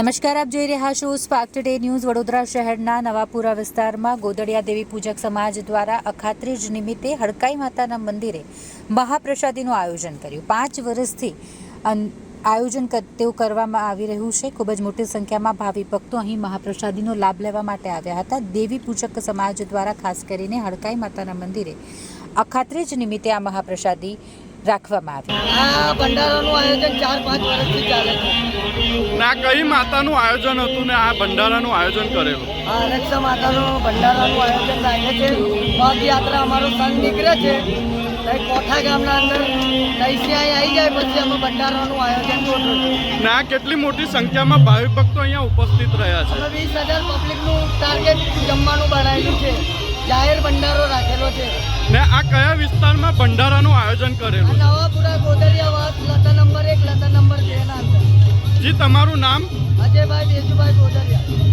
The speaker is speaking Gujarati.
નમસ્કાર, આપ જોઈ રહ્યા છો સ્પાર્ક ટુડે ન્યૂઝ વડોદરા શહેરના નવાપુરા વિસ્તારમાં ગોદડિયા દેવી પૂજક સમાજ દ્વારા અખાત્રીજ નિમિત્તે હડકાઈ માતાના મંદિરે મહાપ્રસાદીનું આયોજન કર્યું. પાંચ વર્ષથી આયોજન તેવું કરવામાં આવી રહ્યું છે. ખૂબ જ મોટી સંખ્યામાં ભાવિ ભક્તો અહીં મહાપ્રસાદીનો લાભ લેવા માટે આવ્યા હતા. દેવી પૂજક સમાજ દ્વારા ખાસ કરીને હડકાઈ માતાના મંદિરે અખાત્રીજ નિમિત્તે આ મહાપ્રસાદી રાખવામાં આવી. આ ભંડારાનું આયોજન ચાર પાંચ વર્ષથી ચાલે છે. ને આ કઈ માતાનું આયોજન હતું ને આ ભંડારાનું આયોજન કરેલું? આ અરક્ષા માતાનું ભંડારાનું આયોજન રાખે છે. પદયાત્રા અમારો સંઘ નીકળે છે. તો કોઠા ગામના અંદર તૈસી આવી જાય પછી અમે ભંડારાનું આયોજન ગોઠવ્યું ને કેટલી મોટી સંખ્યામાં ભાવિક ભક્તો અહીંયા ઉપસ્થિત રહ્યા છે? અમે વીસ હજાર પબ્લિકનું ટાર્ગેટ જમવાનું બનાવેલું છે. જાહેર ભંડારો રાખેલો છે. ને આ કયા વિસ્તારમાં ભંડારાનું આયોજન કરેલું? નવાપુરા ગોદરિયા વાસ જી તમારું નામ? અજયભાઈ દેજુભાઈ ગોદરિયા